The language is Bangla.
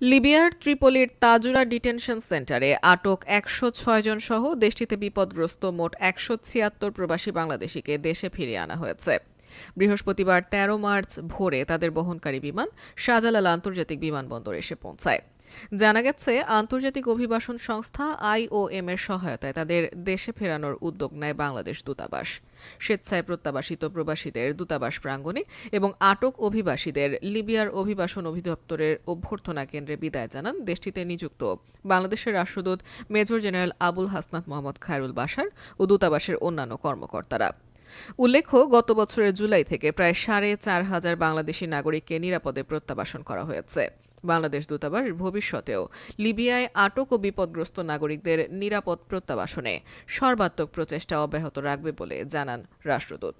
লিবিয়ার ত্রিপলির তাজুরা ডিটেনশন সেন্টারে আটক একশো ছয় জন সহ দেশটিতে বিপদগ্রস্ত মোট একশো ছিয়াত্তর প্রবাসী বাংলাদেশিকে দেশে ফিরিয়ে আনা হয়েছে। বৃহস্পতিবার ১৩ মার্চ ভোরে তাদের বহনকারী বিমান শাহজালাল আন্তর্জাতিক বিমানবন্দরে এসে পৌঁছায়। জানা গেছে, আন্তর্জাতিক অভিবাসন সংস্থা আইওএম এর সহায়তায় তাদের দেশে ফেরানোর উদ্যোগ নেয় বাংলাদেশ দূতাবাস। স্বেচ্ছায় প্রত্যাবাসিত প্রবাসীদের দূতাবাস প্রাঙ্গণে এবং আটক অভিবাসীদের লিবিয়ার অভিবাসন অধিদপ্তরের অভ্যর্থনা কেন্দ্রে বিদায় জানান দেশটিতে নিযুক্ত বাংলাদেশের রাষ্ট্রদূত মেজর জেনারেল আবুল হাসনাত মোহাম্মদ খায়রুল বাশার ও দূতাবাসের অন্যান্য কর্মকর্তারা। উল্লেখ্য, গত বছরের জুলাই থেকে প্রায় সাড়ে চার হাজার বাংলাদেশি নাগরিককে নিরাপদে প্রত্যাবাসন করা হয়েছে। বাংলাদেশ দূতাবাস ভবিষ্যতেও লিবিয়ায় আটক ও বিপদগ্রস্ত নাগরিকদের নিরাপদ প্রত্যাবাসনে সর্বাত্মক প্রচেষ্টা অব্যাহত রাখবে বলে জানান রাষ্ট্রদূত।